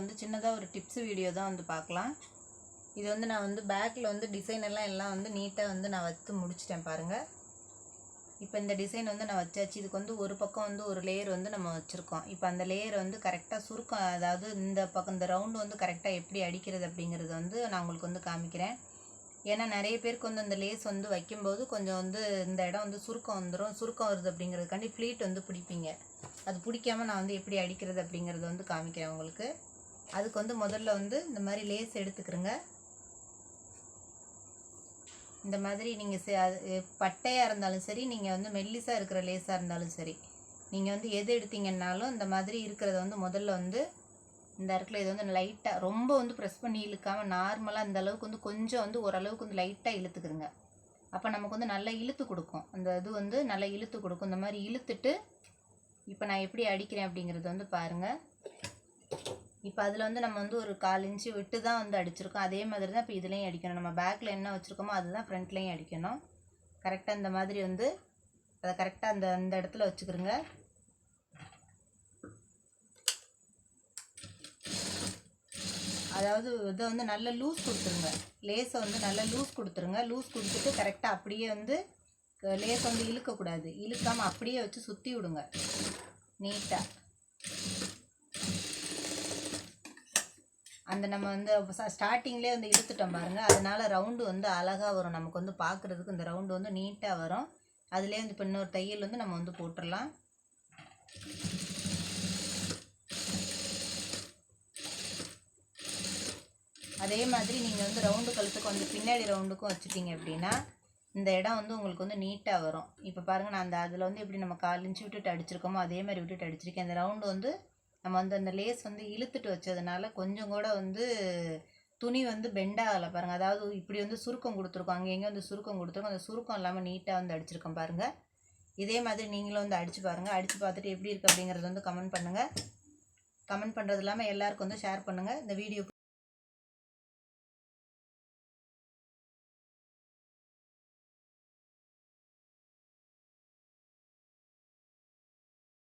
வந்து சின்னதாக ஒரு டிப்ஸ் வீடியோ தான் வந்து பார்க்கலாம். இது வந்து நான் வந்து பேக்கில் வந்து டிசைன் எல்லாம் எல்லாம் வந்து நீட்டாக வந்து நான் வச்சு முடிச்சிட்டேன் பாருங்கள் இப்போ இந்த டிசைன் வந்து நான் வச்சாச்சு. இதுக்கு வந்து ஒரு பக்கம் வந்து ஒரு லேயர் வந்து நம்ம வச்சுருக்கோம். இப்போ அந்த லேயர் வந்து கரெக்டாக சுருக்கம் அதாவது இந்த பக்கம் இந்த ரவுண்டு வந்து கரெக்டாக எப்படி அடிக்கிறது அப்படிங்கிறது வந்து நான் உங்களுக்கு வந்து காமிக்கிறேன். ஏன்னா நிறைய பேருக்கு வந்து அந்த லேஸ் வந்து வைக்கும்போது கொஞ்சம் வந்து இந்த இடம் வந்து சுருக்கம் வந்துடும் சுருக்கம் வருது அப்படிங்கிறதுக்காண்டி ஃப்ளீட் வந்து பிடிப்பீங்க. அது பிடிக்காம நான் வந்து எப்படி அடிக்கிறது அப்படிங்கிறத வந்து காமிக்கிறேன் உங்களுக்கு. அதுக்கு வந்து முதல்ல வந்து இந்த மாதிரி லேஸ் எடுத்துக்கிறோங்க. இந்த மாதிரி நீங்கள் பட்டையாக இருந்தாலும் சரி நீங்கள் வந்து மெல்லிஸாக இருக்கிற லேஸாக இருந்தாலும் சரி நீங்கள் வந்து எது எடுத்தீங்கன்னாலும் இந்த மாதிரி இருக்கிறத வந்து முதல்ல வந்து இந்த இடத்துல இது வந்து லைட்டாக ரொம்ப வந்து ப்ரெஸ் பண்ணி இழுக்காமல் நார்மலாக இந்த அளவுக்கு வந்து கொஞ்சம் வந்து ஓரளவுக்கு வந்து லைட்டாக இழுத்துக்கிறங்க அப்போ நமக்கு வந்து நல்லா இழுத்து கொடுக்கும். அந்த இது வந்து நல்லா இழுத்து கொடுக்கும். இந்த மாதிரி இழுத்துட்டு இப்போ நான் எப்படி அடிக்கிறேன் அப்படிங்கிறது வந்து பாருங்கள் இப்போ அதில் வந்து நம்ம வந்து ஒரு கால் இன்ச்சு விட்டு தான் வந்து அடிச்சிருக்கோம். அதே மாதிரி தான் இப்போ இதுலேயும் அடிக்கணும். நம்ம பேக்கில் என்ன வச்சுருக்கோமோ அதுதான் ஃப்ரண்ட்லேயும் அடிக்கணும். கரெக்டாக இந்த மாதிரி வந்து அதை கரெக்டாக அந்த அந்த இடத்துல வச்சுக்கிறோங்க அதாவது இதை வந்து நல்ல லூஸ் கொடுத்துருங்க. லேஸை வந்து நல்ல லூஸ் கொடுத்துருங்க. லூஸ் கொடுத்துட்டு கரெக்டாக அப்படியே வந்து லேஸை வந்து இழுக்கக்கூடாது. இழுக்காமல் அப்படியே வச்சு சுற்றி விடுங்க. நீட்டாக அந்த நம்ம வந்து ஸ்டார்டிங்லேயே வந்து இழுத்துட்டோம் பாருங்கள் அதனால் ரவுண்டு வந்து அழகாக வரும். நமக்கு வந்து பார்க்குறதுக்கு இந்த ரவுண்டு வந்து நீட்டாக வரும். அதுலேயே வந்து இப்போ இன்னொரு தையல் வந்து நம்ம வந்து போட்டுடலாம் அதே மாதிரி நீங்கள் வந்து ரவுண்டு கழுத்துக்கு வந்து பின்னாடி ரவுண்டுக்கும் வச்சுட்டிங்க அப்படின்னா இந்த இடம் வந்து உங்களுக்கு வந்து நீட்டாக வரும். இப்போ பாருங்கள் நான் அந்த அதில் வந்து எப்படி நம்ம கால் இன்ச்சு விட்டுட்டு அடிச்சிருக்கோமோ அதே மாதிரி விட்டுட்டு அடிச்சிருக்கேன். அந்த ரவுண்டு வந்து நம்ம வந்து அந்த லேஸ் வந்து இழுத்துட்டு வச்சதுனால கொஞ்சம் கூட வந்து துணி வந்து பெண்டாகலை பாருங்கள் அதாவது இப்படி வந்து சுருக்கம் கொடுத்துருக்கோம். அங்கே எங்கே வந்து சுருக்கம் கொடுத்துருக்கோம். அந்த சுருக்கம் இல்லாமல் நீட்டாக வந்து அடிச்சிருக்கோம் பாருங்கள் இதே மாதிரி நீங்களும் வந்து அடித்து பாருங்கள் அடித்து பார்த்துட்டு எப்படி இருக்குது அப்படிங்கிறது வந்து கமெண்ட் பண்ணுங்கள் கமெண்ட் பண்ணுறது இல்லாமல் எல்லாருக்கும் வந்து ஷேர் பண்ணுங்கள் இந்த வீடியோ